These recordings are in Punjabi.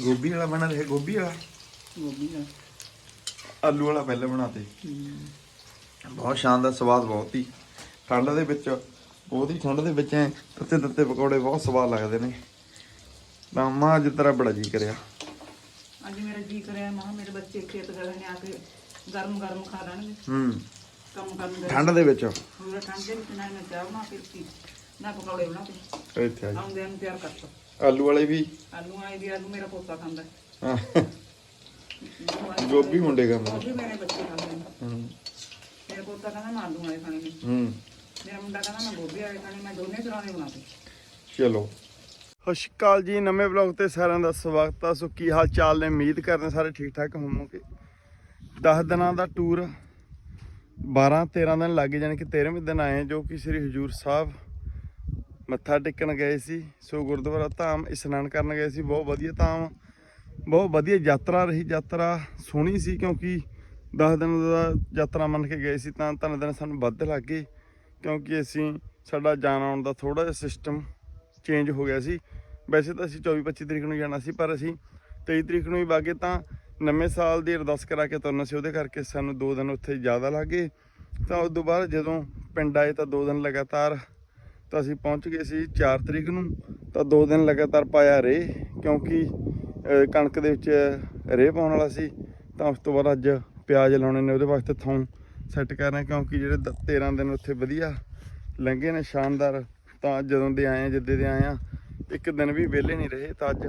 ਗੋਭੀ ਵਾਲਾ ਬਣਾ ਰਿਹਾ ਗੋਭੀ ਵਾਲਾ? ਗੋਭੀ ਆਲੂ ਵਾਲਾ ਪਹਿਲਾਂ ਬਣਾਤੇ ਬਹੁਤ ਸ਼ਾਨਦਾਰ ਸਵਾਦ ਬਹੁਤ ਹੀ। ਠੰਡ ਦੇ ਵਿੱਚ ਬਹੁਤ ਹੀ ਠੰਡ ਦੇ ਵਿੱਚ ਐ ਤੱਤੇ ਤੱਤੇ ਪਕੌੜੇ ਬਹੁਤ ਸਵਾਦ ਲੱਗਦੇ ਨੇ। ਤਾਂ ਮਾਂ ਅੱਜ ਤੇਰਾ ਬੜਾ ਜੀ ਕਰਿਆ। ਅੱਜ ਮੇਰਾ ਜੀ ਕਰਿਆ ਮਾਂ ਮੇਰੇ ਬੱਚੇ ਖੇਤ ਗਏ ਨੇ ਆ ਕੇ ਗਰਮ ਗਰਮ ਖਾ ਲੈਣਗੇ। ਹੂੰ। ਕੰਮ ਕਰਨ ਗਏ। ਠੰਡ ਦੇ ਵਿੱਚ? ਪੂਰਾ ਠੰਡ ਦੇ ਵਿੱਚ ਨਾ ਮੈਂ ਚਾਹ ਬਣਾ ਕੇ ਪੀ ਨਾ ਪਕੌੜੇ ਬਣਾ ਕੇ। ਇੱਥੇ ਆ ਜੀ। ਆਉਂਦੇ ਨੂੰ ਤਿਆਰ ਕਰਤਾ ਆਲੂ ਵਾਲੇ ਵੀ? ਆਲੂ ਆਏ ਵੀ ਆਲੂ ਮੇਰਾ ਪੋਤਾ ਖਾਂਦਾ। ਹਾਂ, ਗੋਭੀ ਮੁੰਡੇ ਕੰਮ ਉਹ ਵੀ ਮੇਰੇ ਬੱਚੇ ਖਾਂਦੇ ਨੇ। ਹੂੰ। ਮੇਰਾ ਪੋਤਾ ਕਹਿੰਦਾ ਮੈਂ ਆਲੂ ਆਏ ਖਾਣੇ ਨੇ। ਹੂੰ। ਮੇਰਾ ਮੁੰਡਾ ਕਹਿੰਦਾ ਮੈਂ ਗੋਭੀ ਆਏ ਖਾਣੇ ਮੈਂ ਦੋਨੇ ਤਰ੍ਹਾਂ ਦੇ ਬਣਾਤੇ ਚਲੋ। ਸਤਿ ਸ਼੍ਰੀ ਅਕਾਲ ਜੀ ਨਵੇਂ ਵਲੌਗ ਤੇ ਸਾਰਿਆਂ ਦਾ ਸਵਾਗਤ ਆ। ਸੋ ਕੀ ਹਾਲ ਚਾਲ ਨੇ? ਉਮੀਦ ਕਰਦੇ ਸਾਰੇ ਠੀਕ ਠਾਕ ਹੋਵੋਗੇ। 10 ਦਿਨਾਂ ਦਾ ਟੂਰ 12 13 ਦਿਨ ਲੱਗ ਜਾਣੇ ਕਿ 13ਵੇਂ ਦਿਨ ਆਏ ਜੋ ਕਿ ਸ੍ਰੀ ਹਜੂਰ ਸਾਹਿਬ ਮੱਥਾ ਟੇਕਣ ਗਏ ਸੀ, ਸੋ ਗੁਰਦੁਆਰਾ ਧਾਮ ਇਸ਼ਨਾਨ ਕਰਨ ਗਏ ਸੀ, ਬਹੁਤ ਵਧੀਆ ਧਾਮ, ਬਹੁਤ ਵਧੀਆ ਯਾਤਰਾ ਰਹੀ, ਯਾਤਰਾ ਸੋਹਣੀ ਸੀ ਕਿਉਂਕਿ 10 ਦਿਨ ਦਾ ਯਾਤਰਾ ਮੰਨ ਕੇ ਗਏ ਸੀ ਤਾਂ ਤਿੰਨ ਦਿਨ ਸਾਨੂੰ ਵੱਧ ਲੱਗ ਗਏ ਕਿਉਂਕਿ ਅਸੀਂ ਸਾਡਾ ਜਾਣ ਆਉਣ ਦਾ ਥੋੜਾ ਜਿਹਾ ਸਿਸਟਮ ਚੇਂਜ ਹੋ ਗਿਆ ਸੀ। ਵੈਸੇ ਤਾਂ ਅਸੀਂ 24 25 ਤਰੀਕ ਨੂੰ ਜਾਣਾ ਸੀ, ਪਰ ਅਸੀਂ 23 ਤਰੀਕ ਨੂੰ ਹੀ ਵਾਗੇ ਤਾਂ ਨਵੇਂ ਸਾਲ ਦੀ ਅਰਦਾਸ ਕਰਾ ਕੇ ਤੁਰਨਾ ਸੀ, ਉਹਦੇ ਕਰਕੇ ਸਾਨੂੰ 2 ਦਿਨ ਉੱਥੇ ਜ਼ਿਆਦਾ ਲੱਗੇ ਤਾਂ ਉਸ ਤੋਂ ਬਾਅਦ ਜਦੋਂ ਪਿੰਡ ਆਏ ਤਾਂ 2 ਦਿਨ ਲਗਾਤਾਰ ਤਾਂ ਅਸੀਂ ਪਹੁੰਚ ਗਏ ਸੀ 4 ਤਰੀਕ ਨੂੰ, ਤਾਂ 2 ਦਿਨ ਲਗਾਤਾਰ ਪਾਇਆ ਰੇ, ਕਿਉਂਕਿ ਕਣਕ ਦੇ ਵਿੱਚ ਰੇ ਪਾਉਣ ਵਾਲਾ ਸੀ, ਤਾਂ ਉਸ ਤੋਂ ਬਾਅਦ ਅੱਜ ਪਿਆਜ਼ ਲਾਉਣੇ ਨੇ, ਉਹਦੇ ਵਾਸਤੇ ਥੋਂ ਸੈੱਟ ਕਰ ਰਹੇ ਕਿਉਂਕਿ ਜਿਹੜੇ ਦ- 13 ਦਿਨ ਉੱਥੇ ਵਧੀਆ ਲੰਘੇ ਨੇ, ਸ਼ਾਨਦਾਰ, ਤਾਂ ਜਦੋਂ ਦੇ ਆਏ ਆ ਜਿੱਦੇ ਦੇ ਆਏ ਆ ਇੱਕ ਦਿਨ ਵੀ ਵਿਹਲੇ ਨਹੀਂ ਰਹੇ, ਤਾਂ ਅੱਜ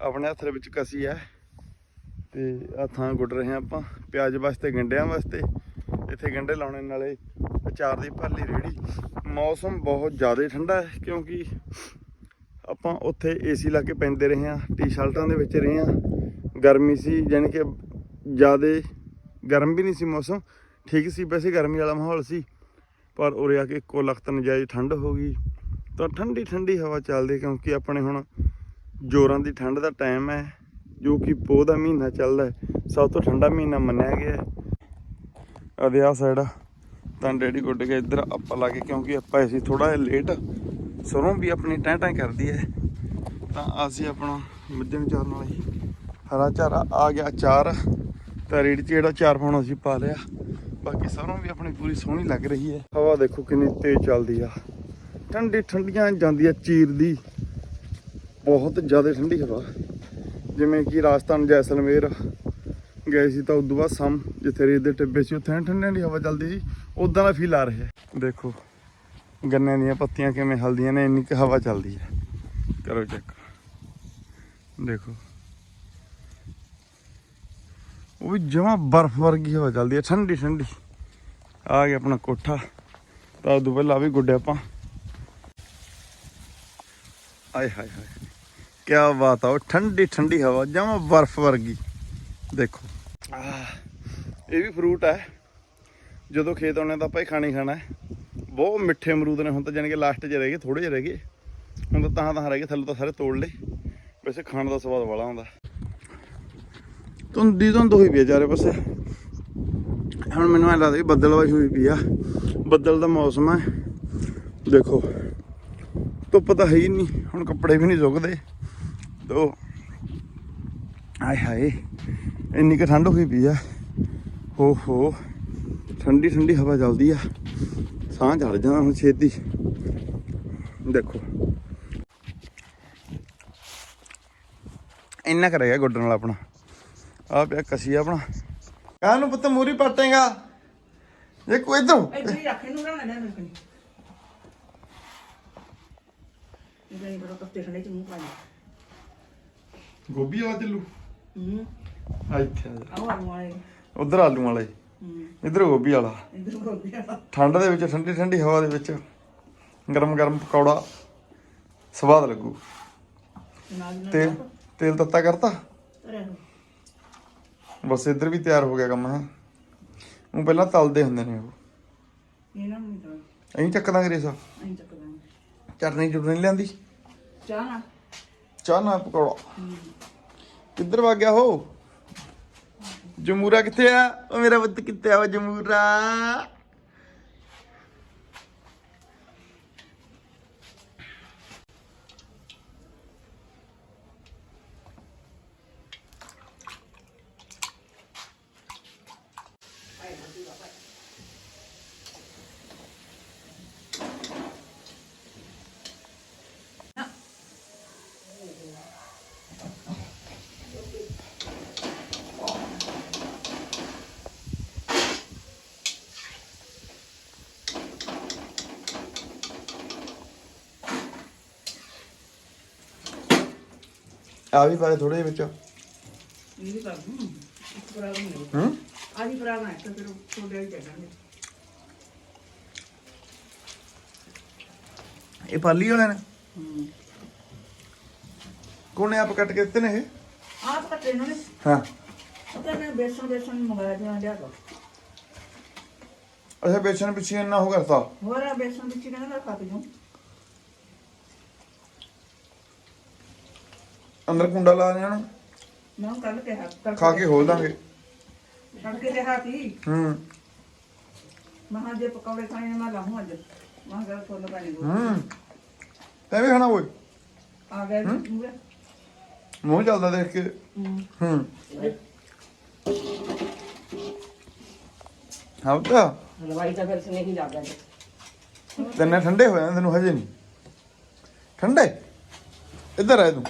ਆਪਣੇ ਹੱਥ ਦੇ ਵਿੱਚ ਕਸੀ ਹੈ, ਤੇ ਆ ਥਾਂ ਗੁੱਡ ਰਹੇ ਆ ਆਪਾਂ, ਪਿਆਜ਼ ਵਾਸਤੇ, ਗੰਡਿਆਂ ਵਾਸਤੇ, ਇੱਥੇ ਗੰਡੇ ਲਾਉਣੇ ਨਾਲੇ ਅਚਾਰ ਦੀ ਭਾਲੀ ਰੇੜੀ। ਮੌਸਮ ਬਹੁਤ ਜ਼ਿਆਦਾ ਠੰਡਾ ਹੈ ਕਿਉਂਕਿ ਆਪਾਂ ਉੱਥੇ ਏਸੀ ਲਾ ਕੇ ਪੈਂਦੇ ਰਹੇ ਆ ਟੀ-ਸ਼ਰਟਾਂ ਦੇ ਵਿੱਚ ਰਹੇ ਆ ਗਰਮੀ ਸੀ ਯਾਨੀ ਕਿ ਜ਼ਿਆਦਾ ਗਰਮ ਵੀ ਨਹੀਂ ਸੀ ਮੌਸਮ, ਠੀਕ ਸੀ, ਵੈਸੇ ਗਰਮੀ ਵਾਲਾ ਮਾਹੌਲ ਸੀ, ਪਰ ਉਰੇ ਆ ਕੇ ਇੱਕੋ ਲਖਤ ਨਜਾਇਜ਼ ਠੰਡ ਹੋ ਗਈ। ਤਾਂ ਠੰਡੀ ਠੰਡੀ ਹਵਾ ਚੱਲਦੀ ਕਿਉਂਕਿ ਆਪਣੇ ਹੁਣ ਜੋਰਾਂ ਦੀ ਠੰਡ ਦਾ ਟਾਈਮ ਹੈ, ਜੋ ਕਿ ਪੋਹ ਦਾ ਮਹੀਨਾ ਚੱਲਦਾ ਸਭ ਤੋਂ ਠੰਡਾ ਮਹੀਨਾ ਮੰਨਿਆ ਗਿਆ ਹੈ। ਅਦੇ ਆ। ਸਾਈਡ ਤਾਂ ਡੈਡੀ ਗੁੱਡ ਕੇ ਇੱਧਰ ਆਪਾਂ ਲਾ ਕੇ ਕਿਉਂਕਿ ਆਪਾਂ ਅਸੀਂ ਥੋੜਾ ਜਿਹਾ ਲੇਟ ਸਰੋਂ ਵੀ ਆਪਣੀ ਟੈਂ ਟੈਂ ਕਰਦੀ ਹੈ। ਤਾਂ ਅਸੀਂ ਆਪਣਾ ਮੱਝਣ ਚਾਰਨ ਵਾਲਾ ਹਰਾ ਚਾਰਾ ਆ ਗਿਆ ਚਾਰ। ਤਾਂ ਰੇੜੀ 'ਚ ਜਿਹੜਾ ਚਾਰ ਪਾਉਣਾ ਸੀ ਪਾ ਲਿਆ। ਬਾਕੀ ਸਰੋਂ ਵੀ ਆਪਣੀ ਪੂਰੀ ਸੋਹਣੀ ਲੱਗ ਰਹੀ ਹੈ। ਹਵਾ ਦੇਖੋ ਕਿੰਨੀ ਤੇਜ਼ ਚੱਲਦੀ ਆ। ਠੰਡੀ ਠੰਡੀਆਂ ਜਾਂਦੀ ਆ ਚੀਰ ਦੀ। ਬਹੁਤ ਜ਼ਿਆਦਾ ਠੰਡੀ ਹਵਾ। ਜਿਵੇਂ ਕਿ ਰਾਜਸਥਾਨ ਜੈਸਲਮੇਰ ਗਏ ਸੀ ਤਾਂ ਉਦੋਂ ਬਾਅਦ ਸਮ ਜਿੱਥੇ ਰੇਤ ਦੇ ਟਿੱਬੇ ਸੀ, ਉੱਥੇ ਐਨ ਠੰਡੀ ਠੰਡੀ ਹਵਾ ਚੱਲਦੀ ਸੀ। ਉਦਾਂ ਦਾ ਫੀਲ ਆ ਰਿਹਾ। ਦੇਖੋ ਗੰਨੇ ਦੀਆਂ ਪੱਤੀਆਂ ਕਿਵੇਂ ਹਲਦੀਆਂ ਨੇ ਇੰਨੀ ਕੁ ਹਵਾ ਚੱਲਦੀ ਹੈ। ਕਰੋ ਚੈੱਕ ਦੇਖੋ। ਉਹ ਵੀ ਜਮਾ ਬਰਫ਼ ਵਰਗੀ ਹਵਾ ਚੱਲਦੀ ਹੈ ਠੰਡੀ ਠੰਡੀ। ਆ ਗਿਆ ਆਪਣਾ ਕੋਠਾ। ਤਾਂ ਉਦੋਂ ਪਹਿਲਾਂ ਵੀ ਗੁੱਡੇ ਆਪਾਂ। ਆਏ ਹਾਏ ਹਾਏ। ਕੀ ਬਾਤ ਆ ਉਹ ਠੰਡੀ ਠੰਡੀ ਹਵਾ ਜਮਾ ਬਰਫ਼ ਵਰਗੀ। ਦੇਖੋ। ਆਹ, ਇਹ ਵੀ ਫਰੂਟ ਹੈ ਜਦੋਂ ਖੇਤ ਆਉਣੇ ਤਾਂ ਆਪਾਂ ਹੀ ਖਾਣੀ ਖਾਣਾ ਬਹੁਤ ਮਿੱਠੇ ਅਮਰੂਦ ਨੇ ਹੁਣ ਤਾਂ ਜਾਣੀ ਕਿ ਲਾਸਟ 'ਚ ਰਹਿ ਗਏ ਥੋੜੇ ਜਿਹੇ ਰਹਿ ਗਏ। ਹੁਣ ਤਾਂ ਤਾਂ ਤਾਂ ਰਹਿ ਗਏ, ਥੱਲੇ ਤਾਂ ਸਾਰੇ ਤੋੜ ਲਏ। ਵੈਸੇ ਖਾਣ ਦਾ ਸਵਾਦ ਵਾਲਾ ਹੁੰਦਾ। ਧੁੰਦੀ ਧੁੰਦ ਹੋਈ ਪਈ ਚਾਰੇ ਪਾਸੇ। ਹੁਣ ਮੈਨੂੰ ਐਂ ਲੱਗਦਾ ਬੱਦਲਵਾਈ ਹੋਈ ਪਈ ਆ। ਬੱਦਲ ਦਾ ਮੌਸਮ ਹੈ ਦੇਖੋ, ਧੁੱਪ ਤਾਂ ਹੈ ਹੀ ਨਹੀਂ, ਹੁਣ ਕੱਪੜੇ ਵੀ ਨਹੀਂ ਸੁੱਕਦੇ। ਤੋ ਆਏ ਹਾਏ, ਇੰਨੀ ਕੁ ਠੰਡ ਹੋਈ ਪਈ ਆ। ਹੋ ਹੋ। ਠੰਡੀ ਠੰਡੀ ਹਵਾ ਚੱਲਦੀ ਆ। ਸਾਹ ਚੜ ਜਾਂਦਾ ਹੁਣ ਛੇਤੀ। ਦੇਖੋ। ਇੰਨਾ ਕਰੇਗਾ ਗੁੱਡਣ ਵਾਲਾ ਆਪਣਾ। ਆ ਪਿਆ ਕਸੀ ਆਪਣਾ। ਕਾਹ ਨੂੰ ਪੁੱਤ ਮੂਰੀ ਪਟੇਗਾ ਇਹ ਕੋਈ ਇਧਰੋਂ। ਇੱਧਰ ਹੀ ਰੱਖ ਇਹਨੂੰ ਰਹਿਣਾ ਨਾ ਮੈਨੂੰ ਇਹਦੇ ਨਹੀਂ ਬੜਾ ਕੱਤੇ ਠੰਡੇ ਚ ਮੂੰਹ ਪਾ ਦੇ ਗੋਭੀ ਵਾਲਾ ਚੱਲੂ। ਹੂੰ। ਆ ਇੱਥੇ ਆ ਆਓ ਆਲੂ ਵਾਲੇ। ਉਧਰ ਆਲੂ ਵਾਲੇ। ਇਧਰ ਗੋਭੀ ਵਾਲਾ। ਇੱਧਰ ਗੋਭੀ ਵਾਲਾ। ਠੰਡ ਦੇ ਵਿੱਚ ਠੰਡੀ ਠੰਡੀ ਹਵਾ ਦੇ ਵਿੱਚ ਗਰਮ ਗਰਮ ਪਕੌੜਾ ਸਵਾਦ ਲੱਗੂ। ਨਾਲ ਤੇਲ ਤੇਲ ਤੱਤਾ ਕਰਤਾ। ਬਸ ਇੱਧਰ ਵੀ ਤਿਆਰ ਹੋ ਗਿਆ ਕੰਮ ਹੈ। ਉਹ ਪਹਿਲਾਂ ਤਲਦੇ ਹੁੰਦੇ ਨੇ ਉਹ। ਇਹਨਾਂ ਨੂੰ ਨਹੀਂ ਐਂ ਚੱਕਦਾ ਗਰੇਸਾ ਅਸੀਂ ਚੱਕ ਦਾਂਗੇ। ਚਟਨੀ ਚੁਟਨੀ ਲਿਆਂਦੀ? ਚਾਹ ਨਾ ਚਾਹ ਨਾਲ ਪਕੌੜਾ। ਕਿੱਧਰ ਵਗ ਗਿਆ ਹੋ ਜਮੂਰਾ ਕਿੱਥੇ ਆ? ਉਹ ਮੇਰਾ ਬੱਤ ਕਿੱਥੇ ਆ? ਉਹ ਜਮੂਰਾ। ਆ ਵੀ ਪਾਏ ਥੋੜੇ ਵਿੱਚ। ਇਹ ਵੀ ਕਰ ਦੂੰ ਇੱਕ ਪਰਾਗ ਨਹੀਂ ਹੂੰ? ਆ ਵੀ ਪਰਾਗ ਹੈ ਤਾਂ ਫਿਰ ਛੋੜੇ ਹੀ ਚੱਲਾਂਗੇ ਇਹ ਪਾਲੀ ਵਾਲੇ ਨੇ? ਹੂੰ। ਕੋਨੇ ਆਪ ਕੱਟ ਕੇ ਦਿੱਤੇ ਨੇ ਇਹ? ਆਪ ਕੱਟੇ ਇਹਨਾਂ ਨੇ? ਹਾਂ। ਪਤਾ ਨਹੀਂ ਬੇਸਣ ਬੇਸਣ ਮੰਗਾਇਆ ਜਿਹਾ ਲਿਆ ਤਾ। ਅੱਛਾ ਵੇਚਣ ਪਿੱਛੇ ਇੰਨਾ ਹੋ ਕਰਤਾ। ਹੋਰ ਆ ਬੇਸਣ ਵਿੱਚ ਕਹਿੰਦਾ ਮੈਂ ਖਾ ਕੇ ਅੰਦਰ ਕੁੰਡਾ ਲਾ ਦੇਣਾ ਨੂੰ ਮੈਂ ਕੱਲ ਕਿਹਾ ਕੱਲ ਖਾ ਕੇ ਖੋਲ ਦਾਂਗੇ। ਤੜਕੇ ਦੇ ਹਾਤੀ ਹੂੰ। ਮਹਾ ਜੇ ਪਕੌੜੇ ਖਾਣੇ ਨੇ ਮੈਂ ਲਾਹੂੰ ਅੱਜ। ਮਹਾ ਗੱਲ ਫੁੱਲ ਪਾਣੀ ਗੋ ਹੂੰ। ਤੈਂ ਵੀ ਖਾਣਾ ਓਏ ਆ ਗਏ ਪੂਰੇ ਮੂੰਹ ਚੱਲਦਾ ਦੇਖ ਕੇ। ਹੂੰ। ਹੂੰ। ਹਾਂ ਤਾਂ ਹਲਵਾਈ ਤਾਂ ਫਿਰ ਸਨੇਹ ਹੀ ਲੱਗ ਗਿਆ ਤੈਨੇ ਠੰਡੇ ਹੋਏ ਤੈਨੂੰ ਹਜੇ ਨਹੀਂ। ਠੰਡੇ? ਇੱਧਰ ਆ ਤੂੰ।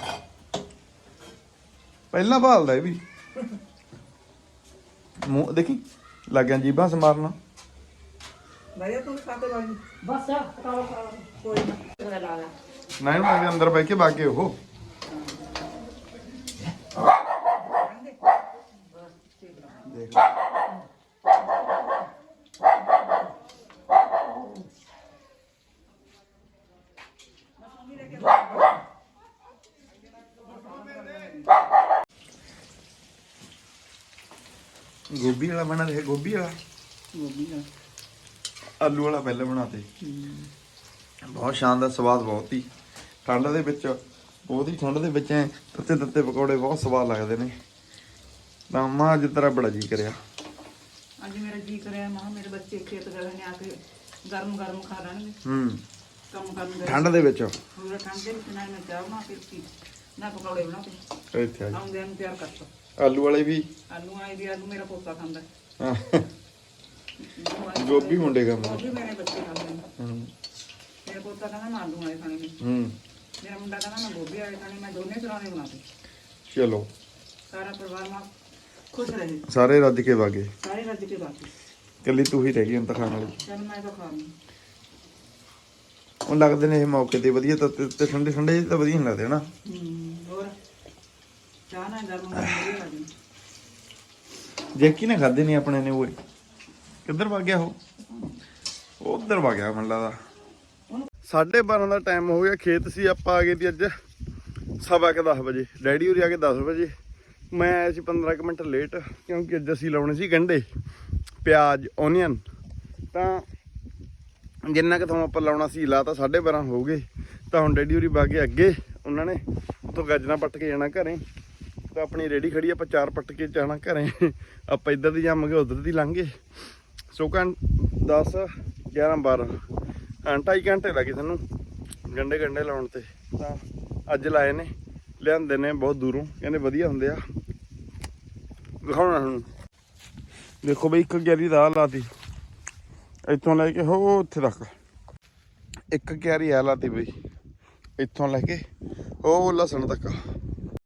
ਪਹਿਲਾਂ ਭਾਲਦਾ ਇਹ ਵੀ। ਮੂੰਹ ਦੇਖੀ ਲੱਗ ਗਿਆ ਜੀਬਾਂ ਸਮਾਰਨਾ। ਭਾਈ ਤੂੰ ਖਾ ਕੇ ਬਾਜੀ ਬਸ ਖਾਓ ਕੋਈ ਨਾ ਤੇ ਲਾ ਲਾ ਨਾ। ਮੈਂ ਅੰਦਰ ਬੈ ਕੇ ਬਾਗੇ ਉਹ ਦੇਖ ਲੈ। ਗੋਭੀ ਵਾਲਾ ਬਣਾ ਦੇ ਗੋਭੀ ਵਾਲਾ? ਗੋਭੀ ਦਾ ਆਲੂ ਵਾਲਾ ਪਹਿਲਾਂ ਬਣਾਤੇ। ਬਹੁਤ ਸ਼ਾਨਦਾਰ ਸਵਾਦ ਬਹੁਤ ਹੀ। ਠੰਡ ਦੇ ਵਿੱਚ ਬਹੁਤ ਹੀ ਠੰਡ ਦੇ ਵਿੱਚ ਐ ਤੱਤੇ ਤੱਤੇ ਪਕੌੜੇ ਬਹੁਤ ਸਵਾਦ ਲੱਗਦੇ ਨੇ। ਤਾਂ ਮਾਂ ਅੱਜ ਤੇਰਾ ਬੜਾ ਜੀ ਕਰਿਆ। ਅੱਜ ਮੇਰਾ ਜੀ ਕਰਿਆ ਮਾਂ ਮੇਰੇ ਬੱਚੇ ਖੇਤ ਗਏ ਨੇ ਆ ਕੇ ਗਰਮ ਗਰਮ ਖਾ ਲੈਣਗੇ। ਹੂੰ। ਕੰਮ ਕਰਨ ਠੰਡ ਦੇ ਵਿੱਚ? ਪੂਰੇ ਠੰਡ ਦੇ ਵਿੱਚ ਨਾਲ ਮੈਂ ਚਾਹ ਬਣਾ ਕੇ ਪੀ ਨਾ ਪਕੌੜੇ ਬਣਾ ਕੇ ਇੱਥੇ ਆ। ਆਉਂਦੇ ਨੂੰ ਤਿਆਰ ਕਰਤਾ ਆਲੂ ਵਾਲੇ ਵੀ? ਆਲੂ ਆਏ ਵੀ ਆਲੂ ਮੇਰਾ ਪੋਤਾ ਖਾਂਦਾ। ਹੈ। ਗੋਭੀ ਮੁੰਡੇ ਕੰਮ ਗੋਭੀ ਮੇਰੇ ਬੱਚੇ ਖਾਂਦੇ ਨੇ। ਹੂੰ। ਮੇਰਾ ਪੋਤਾ ਕਹਿੰਦਾ ਮੈਂ ਆਲੂ ਵਾਲੇ ਖਾਣੇ ਨੇ। ਹੂੰ। ਮੇਰਾ ਮੁੰਡਾ ਕਹਿੰਦਾ ਮੈਂ ਗੋਭੀ ਵਾਲੇ ਖਾਣੇ ਮੈਂ ਦੋਨੇ ਤਰ੍ਹਾਂ ਦੇ। ਬਣਾਤੇ ਚਲੋ। ਸਾਰਾ ਪਰਿਵਾਰ ਮਾ ਖੁਸ਼ ਰਹੇ। ਸਾਰੇ ਰੱਜ ਕੇ ਵਾਗੇ। ਸਾਰੇ ਰੱਜ ਕੇ ਬਾਕੀ ਕੱਲੀ ਤੂੰ ਹੀ ਰਹਿ ਗਈ ਹੁਣ ਤਾਂ ਖਾਣ ਵਾਲੀ। ਚਲ ਮੈਂ ਤਾਂ ਖਾ ਲਈ ਉਹ ਲੱਗਦੇ ਨੇ ਇਹ ਮੌਕੇ ਤੇ ਵਧੀਆ ਤਾਂ ਠੰਡੇ ਠੰਡੇ ਤਾਂ ਵਧੀਆ ਨਹੀਂ ਲੱਗਦੇ ਹਨਾ। ਹੂੰ ਹੋਰ? ਚਾਹ ਨਾਲ ਗਰਮ ਜੈਕੀ ਨੇ ਖਾਦੇ ਨਹੀਂ ਆਪਣੇ ਨੇ ਓਏ ਕਿੱਧਰ ਵਗ ਗਿਆ ਉਹ? ਉਧਰ ਵਗ ਗਿਆ ਮੈਨੂੰ ਲੱਗਦਾ 12:30 ਦਾ ਟਾਈਮ ਹੋ ਗਿਆ ਖੇਤ ਸੀ ਆਪਾਂ ਆ ਗਏ ਸੀ ਅੱਜ ਸਵਾ ਕੁ 10 ਵਜੇ। ਡੈਡੀ ਹੋਰੀ ਆ ਕੇ 10 ਵਜੇ। ਮੈਂ ਆਇਆ ਸੀ 15 ਕੁ ਮਿੰਟ ਲੇਟ ਕਿਉਂਕਿ ਅੱਜ ਅਸੀਂ ਲਾਉਣੇ ਸੀ ਗੰਢੇ ਪਿਆਜ਼ ਓਨੀਅਨ ਤਾਂ ਜਿੰਨਾ ਕਿ ਤੁਹਾਨੂੰ ਆਪਾਂ ਲਾਉਣਾ ਸੀ ਲਾਤਾ 12:30 ਹੋ ਗਏ। ਤਾਂ ਹੁਣ ਡੈਡੀ ਹੋਰੀ ਬਾਗੇ ਅੱਗੇ ਉਹਨਾਂ ਨੇ ਉੱਥੋਂ ਗਾਜਰਾਂ ਪੱਟ ਕੇ ਜਾਣਾ ਘਰੇ। ਤਾਂ ਆਪਣੀ ਰੇੜੀ ਖੜੀ ਆਪਾਂ ਚਾਰ ਪੱਟ ਕੇ ਜਾਣਾ ਘਰੇ। ਆਪਾਂ ਇੱਧਰ ਦੀ ਜਾਵਾਂਗੇ ਉਧਰ ਦੀ ਲਾਂਗੇ ਸੋ ਘੰ 10 11 12 ਢਾਈ ਘੰਟੇ ਲੱਗੇ ਸਾਨੂੰ ਗੰਡੇ ਗੰਡੇ ਲਾਉਣ ਤੇ। ਤਾਂ ਅੱਜ ਲਾਏ ਨੇ, ਲਿਆਂਦੇ ਨੇ ਬਹੁਤ ਦੂਰੋਂ, ਕਹਿੰਦੇ ਵਧੀਆ ਹੁੰਦੇ ਆ। ਦਿਖਾਉਣਾ ਹੁਣ ਦੇਖੋ ਬਈ, ਇੱਕ ਕਿਆਰੀ ਦਾ ਆਹ ਲਾਤੀ। ਇੱਥੋਂ ਲੈ ਕੇ, ਹੋ, ਉੱਥੇ ਤੱਕ। ਇੱਕ ਕਿਆਰੀ ਆ ਲਾਤੀ ਬਈ। ਇੱਥੋਂ ਲੈ ਕੇ, ਉਹ ਲਸਣ ਤੱਕ।